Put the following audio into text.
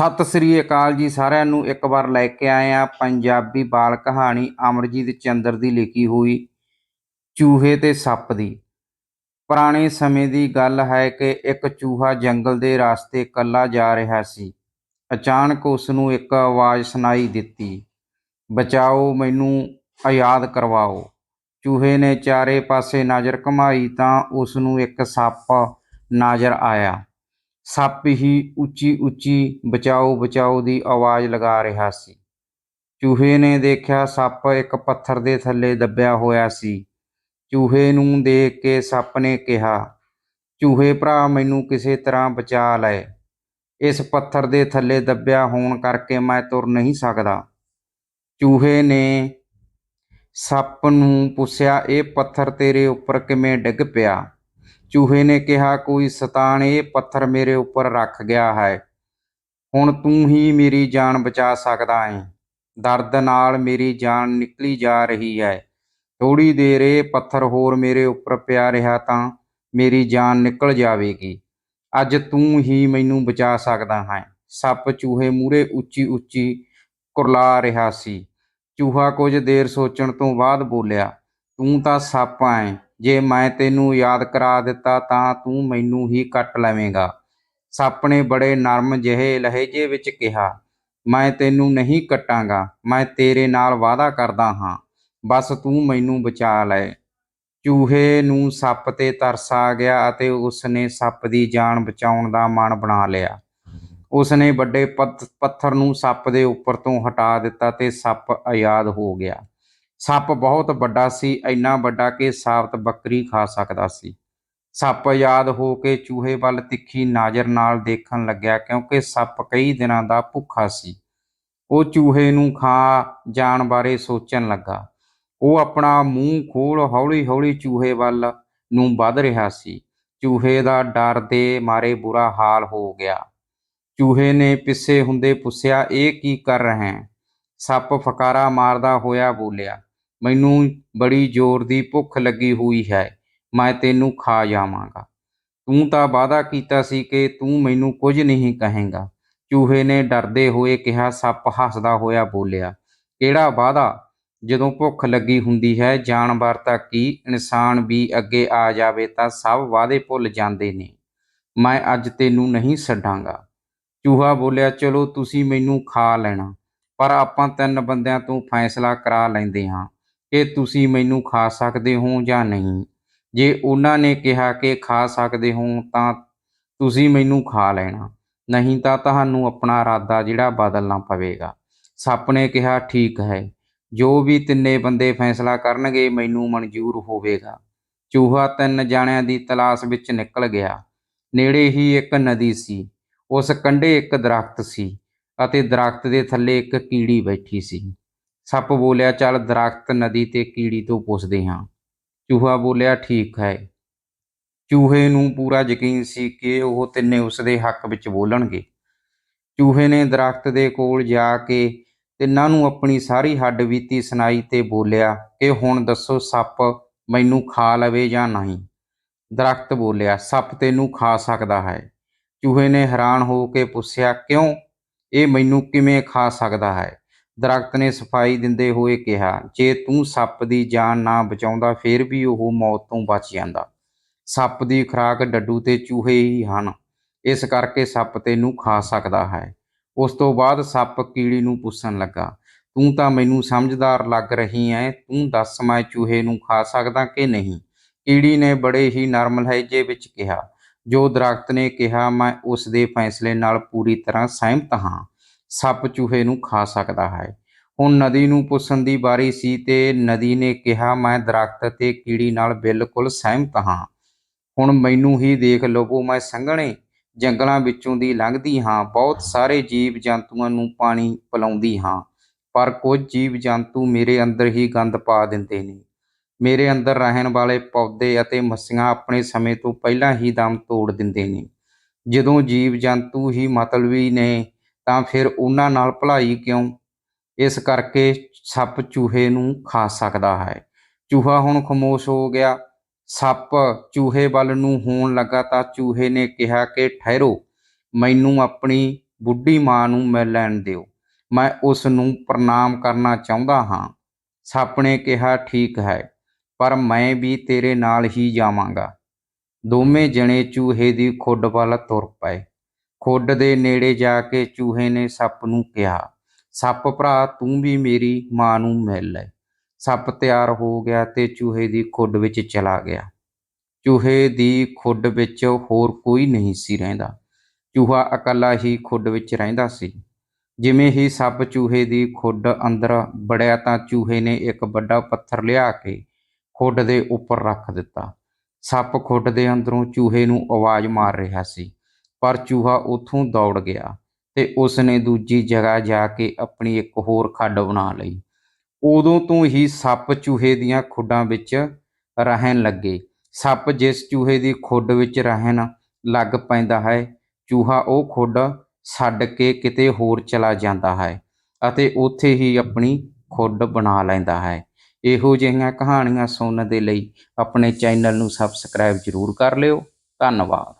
ਸਤਿ ਸ੍ਰੀ ਅਕਾਲ ਜੀ ਸਾਰਿਆਂ ਨੂੰ। ਇੱਕ ਵਾਰ ਲੈ ਕੇ ਆਏ ਆ ਪੰਜਾਬੀ ਬਾਲ ਕਹਾਣੀ ਅਮਰਜੀਤ ਚੰਦਰ ਦੀ ਲਿਖੀ ਹੋਈ ਚੂਹੇ ਤੇ ਸੱਪ ਦੀ। ਪੁਰਾਣੇ ਸਮੇਂ ਦੀ ਗੱਲ ਹੈ ਕਿ ਇੱਕ ਚੂਹਾ ਜੰਗਲ ਦੇ ਰਸਤੇ ਇਕੱਲਾ ਜਾ ਰਿਹਾ ਸੀ। ਅਚਾਨਕ ਉਸ ਨੂੰ ਇੱਕ ਆਵਾਜ਼ ਸੁਣਾਈ ਦਿੱਤੀ, ਬਚਾਓ, ਮੈਨੂੰ ਆਜ਼ਾਦ ਕਰਵਾਓ। ਚੂਹੇ ਨੇ ਚਾਰੇ ਪਾਸੇ ਨਜ਼ਰ ਘੁਮਾਈ ਤਾਂ ਉਸ ਨੂੰ ਇੱਕ ਸੱਪ ਨਜ਼ਰ ਆਇਆ। ਸੱਪ ਹੀ ਉੱਚੀ ਉੱਚੀ ਬਚਾਓ ਬਚਾਓ ਦੀ ਆਵਾਜ਼ ਲਗਾ ਰਿਹਾ ਸੀ। ਚੂਹੇ ਨੇ ਦੇਖਿਆ ਸੱਪ ਇੱਕ ਪੱਥਰ ਦੇ ਥੱਲੇ ਦੱਬਿਆ ਹੋਇਆ ਸੀ। ਚੂਹੇ ਨੂੰ ਦੇਖ ਕੇ ਸੱਪ ਨੇ ਕਿਹਾ, ਚੂਹੇ ਭਰਾ, ਮੈਨੂੰ ਕਿਸੇ ਤਰ੍ਹਾਂ ਬਚਾ ਲੈ। ਇਸ ਪੱਥਰ ਦੇ ਥੱਲੇ ਦੱਬਿਆ ਹੋਣ ਕਰਕੇ ਮੈਂ ਤੁਰ ਨਹੀਂ ਸਕਦਾ। ਚੂਹੇ ਨੇ ਸੱਪ ਨੂੰ ਪੁੱਛਿਆ, ਇਹ ਪੱਥਰ ਤੇਰੇ ਉੱਪਰ ਕਿਵੇਂ ਡਿੱਗ ਪਿਆ? ਚੂਹੇ ਨੇ ਕਿਹਾ, ਕੋਈ ਸ਼ੈਤਾਨ ਇਹ ਪੱਥਰ ਮੇਰੇ ਉੱਪਰ ਰੱਖ ਗਿਆ ਹੈ। ਹੁਣ ਤੂੰ ਹੀ ਮੇਰੀ ਜਾਨ ਬਚਾ ਸਕਦਾ ਹੈ। ਦਰਦ ਨਾਲ ਮੇਰੀ ਜਾਨ ਨਿਕਲੀ ਜਾ ਰਹੀ ਹੈ। ਥੋੜੀ ਦੇਰ ਇਹ ਪੱਥਰ ਹੋਰ ਮੇਰੇ ਉੱਪਰ ਪਿਆ ਰਿਹਾ ਤਾਂ ਮੇਰੀ ਜਾਨ ਨਿਕਲ ਜਾਵੇਗੀ। ਅੱਜ ਤੂੰ ਹੀ ਮੈਨੂੰ ਬਚਾ ਸਕਦਾ ਹੈ। ਸੱਪ ਚੂਹੇ ਮੂਰੇ ਉੱਚੀ ਉੱਚੀ ਕੁਰਲਾ ਰਿਹਾ ਸੀ। ਚੂਹਾ ਕੁਝ ਦੇਰ ਸੋਚਣ ਤੋਂ ਬਾਅਦ ਬੋਲਿਆ, ਤੂੰ ਤਾਂ ਸੱਪ ਐ ਜੇ ਮੈਂ ਤੈਨੂੰ ਯਾਦ ਕਰਾ ਦਿੱਤਾ ਤਾਂ ਤੂੰ ਮੈਨੂੰ ਹੀ ਕੱਟ ਲਵੇਂਗਾ। ਸੱਪ ਨੇ ਬੜੇ ਨਰਮ ਜਿਹੇ ਲਹਿਜੇ ਵਿੱਚ ਕਿਹਾ, ਮੈਂ ਤੈਨੂੰ ਨਹੀਂ ਕੱਟਾਂਗਾ, ਮੈਂ ਤੇਰੇ ਨਾਲ ਵਾਅਦਾ ਕਰਦਾ ਹਾਂ, ਬਸ ਤੂੰ ਮੈਨੂੰ ਬਚਾ ਲੈ। ਚੂਹੇ ਨੂੰ ਸੱਪ ਤੇ ਤਰਸ ਆ ਗਿਆ ਅਤੇ ਉਸਨੇ ਸੱਪ ਦੀ ਜਾਨ ਬਚਾਉਣ ਦਾ ਮਨ ਬਣਾ ਲਿਆ। ਉਸਨੇ ਵੱਡੇ ਪੱਥ- ਪੱਥਰ ਨੂੰ ਸੱਪ ਦੇ ਉੱਪਰ ਤੋਂ ਹਟਾ ਦਿੱਤਾ ਤੇ ਸੱਪ ਆਜ਼ਾਦ ਹੋ ਗਿਆ। ਸੱਪ ਬਹੁਤ ਵੱਡਾ ਸੀ, ਇੰਨਾ ਵੱਡਾ ਕਿ ਸਾਬਤ ਬੱਕਰੀ ਖਾ ਸਕਦਾ ਸੀ। ਸੱਪ ਯਾਦ ਹੋ ਕੇ ਚੂਹੇ ਵੱਲ ਤਿੱਖੀ ਨਜ਼ਰ ਨਾਲ ਦੇਖਣ ਲੱਗਿਆ ਕਿਉਂਕਿ ਸੱਪ ਕਈ ਦਿਨਾਂ ਦਾ ਭੁੱਖਾ ਸੀ। ਉਹ ਚੂਹੇ ਨੂੰ ਖਾ ਜਾਣ ਬਾਰੇ ਸੋਚਣ ਲੱਗਾ। ਉਹ ਆਪਣਾ ਮੂੰਹ ਖੋਲ ਹੌਲੀ-ਹੌਲੀ ਚੂਹੇ ਵੱਲ ਨੂੰ ਵੱਧ ਰਿਹਾ ਸੀ। ਚੂਹੇ ਦਾ ਡਰ ਦੇ ਮਾਰੇ ਬੁਰਾ ਹਾਲ ਹੋ ਗਿਆ। ਚੂਹੇ ਨੇ ਪਿੱਛੇ ਹੁੰਦੇ ਪੁੱਛਿਆ, ਇਹ ਕੀ ਕਰ ਰਹੇ ਹੈ ਸੱਪ ਫਕਾਰਾ ਮਾਰਦਾ ਹੋਇਆ ਬੋਲਿਆ ਮੈਨੂੰ ਬੜੀ ਜ਼ੋਰ ਦੀ ਭੁੱਖ ਲੱਗੀ ਹੋਈ ਹੈ, ਮੈਂ ਤੈਨੂੰ ਖਾ ਜਾਵਾਂਗਾ। ਤੂੰ ਤਾਂ ਵਾਅਦਾ ਕੀਤਾ ਸੀ ਕਿ ਤੂੰ ਮੈਨੂੰ ਕੁਝ ਨਹੀਂ ਕਹੇਂਗਾ। ਚੂਹੇ ਨੇ ਡਰਦੇ ਹੋਏ ਕਿਹਾ, ਸੱਪ ਹੱਸਦਾ ਹੋਇਆ ਬੋਲਿਆ, ਕਿਹੜਾ ਵਾਅਦਾ? ਜਦੋਂ ਭੁੱਖ ਲੱਗੀ ਹੁੰਦੀ ਹੈ ਜਾਨਵਰ ਤਾਂ ਕੀ ਇਨਸਾਨ ਵੀ ਅੱਗੇ ਆ ਜਾਵੇ ਤਾਂ ਸਭ ਵਾਅਦੇ ਭੁੱਲ ਜਾਂਦੇ ਨੇ। ਮੈਂ ਅੱਜ ਤੈਨੂੰ ਨਹੀਂ ਛੱਡਾਂਗਾ। ਚੂਹਾ ਬੋਲਿਆ, ਚਲੋ ਤੁਸੀਂ ਮੈਨੂੰ ਖਾ ਲੈਣਾ, ਪਰ ਆਪਾਂ ਤਿੰਨ ਬੰਦਿਆਂ ਤੋਂ ਫੈਸਲਾ ਕਰਾ ਲੈਂਦੇ ਹਾਂ। ਕਿ ਤੁਸੀਂ ਮੈਨੂੰ ਖਾ ਸਕਦੇ ਹੋ ਜਾਂ ਨਹੀਂ। ਜੇ ਉਹਨਾਂ ਨੇ ਕਿਹਾ ਕਿ ਖਾ ਸਕਦੇ ਹੋ ਤਾਂ ਤੁਸੀਂ ਮੈਨੂੰ ਖਾ ਲੈਣਾ। ਨਹੀਂ ਤਾਂ ਤੁਹਾਨੂੰ ਆਪਣਾ ਇਰਾਦਾ ਜਿਹੜਾ ਬਦਲਣਾ ਪਵੇਗਾ। ਸੱਪ ਨੇ ਕਿਹਾ, ਠੀਕ ਹੈ। ਜੋ ਵੀ ਤਿੰਨੇ ਬੰਦੇ ਫੈਸਲਾ ਕਰਨਗੇ, ਮੈਨੂੰ ਮਨਜ਼ੂਰ ਹੋਵੇਗਾ। ਚੂਹਾ ਤਿੰਨ ਜਾਣਿਆਂ ਦੀ ਤਲਾਸ਼ ਵਿੱਚ ਨਿਕਲ ਗਿਆ। ਨੇੜੇ ਹੀ ਇੱਕ ਨਦੀ ਸੀ। ਉਸ ਕੰਢੇ ਇੱਕ ਦਰਖਤ ਸੀ ਅਤੇ ਦਰਖਤ ਦੇ ਥੱਲੇ ਇੱਕ ਕੀੜੀ ਬੈਠੀ ਸੀ। ਸੱਪ ਬੋਲਿਆ, ਚੱਲ ਦਰਖਤ ਨਦੀ ਤੇ ਕੀੜੀ ਤੋਂ ਪੁੱਛਦੇ ਹਾਂ। ਚੂਹਾ ਬੋਲਿਆ, ਠੀਕ ਹੈ। ਚੂਹੇ ਨੂੰ ਪੂਰਾ ਯਕੀਨ ਸੀ ਕਿ ਉਹ ਤਿੰਨੇ ਉਸਦੇ ਹੱਕ ਵਿੱਚ ਬੋਲਣਗੇ। ਚੂਹੇ ਨੇ ਦਰਖਤ ਦੇ ਕੋਲ ਜਾ ਕੇ ਤਿੰਨਾਂ ਨੂੰ ਆਪਣੀ ਸਾਰੀ ਹੱਡ ਬੀਤੀ ਸੁਣਾਈ ਤੇ ਬੋਲਿਆ ਕਿ ਹੁਣ ਦੱਸੋ ਸੱਪ ਮੈਨੂੰ ਖਾ ਲਵੇ ਜਾਂ ਨਹੀਂ। ਦਰਖਤ ਬੋਲਿਆ, ਸੱਪ ਤੈਨੂੰ ਖਾ ਸਕਦਾ ਹੈ। ਚੂਹੇ ਨੇ ਹੈਰਾਨ ਹੋ ਕੇ ਪੁੱਛਿਆ, ਕਿਉਂ? ਇਹ ਮੈਨੂੰ ਕਿਵੇਂ ਖਾ ਸਕਦਾ ਹੈ? ਦਰਖਤ ਨੇ ਸਫ਼ਾਈ ਦਿੰਦੇ ਹੋਏ ਕਿਹਾ, ਜੇ ਤੂੰ ਸੱਪ ਦੀ ਜਾਨ ਨਾ ਬਚਾਉਂਦਾ, ਫਿਰ ਵੀ ਉਹ ਮੌਤ ਤੋਂ ਬਚ ਜਾਂਦਾ। ਸੱਪ ਦੀ ਖੁਰਾਕ ਡੱਡੂ ਤੇ ਚੂਹੇ ਹੀ ਹਨ। ਇਸ ਕਰਕੇ ਸੱਪ ਤੈਨੂੰ ਖਾ ਸਕਦਾ ਹੈ। ਉਸ ਤੋਂ ਬਾਅਦ ਸੱਪ ਕੀੜੀ ਨੂੰ ਪੁੱਛਣ ਲੱਗਾ, ਤੂੰ ਤਾਂ ਮੈਨੂੰ ਸਮਝਦਾਰ ਲੱਗ ਰਹੀ ਐ, ਤੂੰ ਦੱਸ ਮੈਂ ਚੂਹੇ ਨੂੰ ਖਾ ਸਕਦਾ ਕਿ ਨਹੀਂ? ਕੀੜੀ ਨੇ ਬੜੇ ਹੀ ਨਰਮ ਲਹਿਜੇ ਵਿੱਚ ਕਿਹਾ, ਜੋ ਦਰਖਤ ਨੇ ਕਿਹਾ, ਮੈਂ ਉਸ ਦੇ ਫੈਸਲੇ ਨਾਲ ਪੂਰੀ ਤਰ੍ਹਾਂ ਸਹਿਮਤ ਹਾਂ। ਸੱਪ ਚੂਹੇ ਨੂੰ ਖਾ ਸਕਦਾ ਹੈ। ਹੁਣ ਨਦੀ ਨੂੰ ਪੁੱਛਣ ਦੀ ਵਾਰੀ ਸੀ ਤੇ ਨਦੀ ਨੇ ਕਿਹਾ, ਮੈਂ ਦਰਖਤ ਤੇ ਕੀੜੀ ਨਾਲ ਬਿਲਕੁਲ ਸਹਿਮਤ ਹਾਂ। ਹੁਣ ਮੈਨੂੰ ਹੀ ਦੇਖ ਲਵੋ, ਮੈਂ ਸੰਘਣੇ ਜੰਗਲਾਂ ਵਿੱਚੋਂ ਦੀ ਲੰਘਦੀ ਹਾਂ। ਬਹੁਤ ਸਾਰੇ ਜੀਵ ਜੰਤੂਆਂ ਨੂੰ ਪਾਣੀ ਪਿਲਾਉਂਦੀ ਹਾਂ, ਪਰ ਕੁਝ ਜੀਵ ਜੰਤੂ ਮੇਰੇ ਅੰਦਰ ਹੀ ਗੰਦ ਪਾ ਦਿੰਦੇ ਨੇ। ਮੇਰੇ ਅੰਦਰ ਰਹਿਣ ਵਾਲੇ ਪੌਦੇ ਅਤੇ ਮੱਸੀਆਂ ਆਪਣੇ ਸਮੇਂ ਤੋਂ ਪਹਿਲਾਂ ਹੀ ਦਮ ਤੋੜ ਦਿੰਦੇ ਨੇ। ਜਦੋਂ ਜੀਵ ਜੰਤੂ ਹੀ ਮਤਲਬੀ ਨੇ, ਤਾਂ ਫਿਰ ਉਹਨਾਂ ਨਾਲ ਭਲਾਈ ਕਿਉਂ? ਇਸ ਕਰਕੇ ਸੱਪ ਚੂਹੇ ਨੂੰ ਖਾ ਸਕਦਾ ਹੈ। ਚੂਹਾ ਹੁਣ ਖਾਮੋਸ਼ ਹੋ ਗਿਆ। ਸੱਪ ਚੂਹੇ ਵੱਲ ਨੂੰ ਹੋਣ ਲੱਗਾ ਤਾਂ ਚੂਹੇ ਨੇ ਕਿਹਾ ਕਿ, ਠਹਿਰੋ, ਮੈਨੂੰ ਆਪਣੀ ਬੁੱਢੀ ਮਾਂ ਨੂੰ ਮਿਲ ਲੈਣ ਦਿਓ। ਮੈਂ ਉਸ ਨੂੰ ਪ੍ਰਣਾਮ ਕਰਨਾ ਚਾਹੁੰਦਾ ਹਾਂ। ਸੱਪ ਨੇ ਕਿਹਾ, ਠੀਕ ਹੈ, ਪਰ ਮੈਂ ਵੀ ਤੇਰੇ ਨਾਲ ਹੀ ਜਾਵਾਂਗਾ। ਦੋਵੇਂ ਜਣੇ ਚੂਹੇ ਦੀ ਖੁੱਡ ਵੱਲ ਤੁਰ ਪਏ। ਖੁੱਡ ਦੇ ਨੇੜੇ ਜਾ ਕੇ ਚੂਹੇ ਨੇ ਸੱਪ ਨੂੰ ਕਿਹਾ ਸੱਪ ਭਰਾ, ਤੂੰ ਵੀ ਮੇਰੀ ਮਾਂ ਨੂੰ ਮਿਲ ਲੈ। ਸੱਪ ਤਿਆਰ ਹੋ ਗਿਆ ਤੇ ਚੂਹੇ ਦੀ ਖੁੱਡ ਵਿੱਚ ਚਲਾ ਗਿਆ। ਚੂਹੇ ਦੀ ਖੁੱਡ ਵਿੱਚ ਹੋਰ ਕੋਈ ਨਹੀਂ ਸੀ ਰਹਿੰਦਾ। ਚੂਹਾ ਇਕੱਲਾ ਹੀ ਖੁੱਡ ਵਿੱਚ ਰਹਿੰਦਾ ਸੀ। ਜਿਵੇਂ ਹੀ ਸੱਪ ਚੂਹੇ ਦੀ ਖੁੱਡ ਅੰਦਰ ਵੜਿਆ ਤਾਂ ਚੂਹੇ ਨੇ ਇੱਕ ਵੱਡਾ ਪੱਥਰ ਲਿਆ ਕੇ ਖੁੱਡ ਦੇ ਉੱਪਰ ਰੱਖ ਦਿੱਤਾ। ਸੱਪ ਖੁੱਡ ਦੇ ਅੰਦਰੋਂ ਚੂਹੇ ਨੂੰ ਆਵਾਜ਼ ਮਾਰ ਰਿਹਾ ਸੀ, ਪਰ ਚੂਹਾ ਉੱਥੋਂ ਦੌੜ ਗਿਆ। ਤੇ ਉਸ ਨੇ ਦੂਜੀ ਜਗ੍ਹਾ ਜਾ ਕੇ ਆਪਣੀ ਇੱਕ ਹੋਰ ਖੱਡ ਬਣਾ ਲਈ। ਉਦੋਂ ਤੋਂ ਹੀ ਸੱਪ ਚੂਹੇ ਦੀਆਂ ਖੁੱਡਾਂ ਵਿੱਚ ਰਹਿਣ ਲੱਗੇ। ਸੱਪ ਜਿਸ ਚੂਹੇ ਦੀ ਖੁੱਡ ਵਿੱਚ ਰਹਿਣ ਲੱਗ ਪੈਂਦਾ ਹੈ, ਚੂਹਾ ਉਹ ਖੁੱਡ ਛੱਡ ਕੇ ਕਿਤੇ ਹੋਰ ਚਲਾ ਜਾਂਦਾ ਹੈ ਅਤੇ ਉੱਥੇ ਹੀ ਆਪਣੀ ਖੁੱਡ ਬਣਾ ਲੈਂਦਾ ਹੈ। ਇਹੋ ਜਿਹੀਆਂ ਕਹਾਣੀਆਂ ਸੁਣਨ ਦੇ ਲਈ ਆਪਣੇ ਚੈਨਲ ਨੂੰ ਸਬਸਕ੍ਰਾਈਬ ਜ਼ਰੂਰ ਕਰ ਲਿਓ। ਧੰਨਵਾਦ।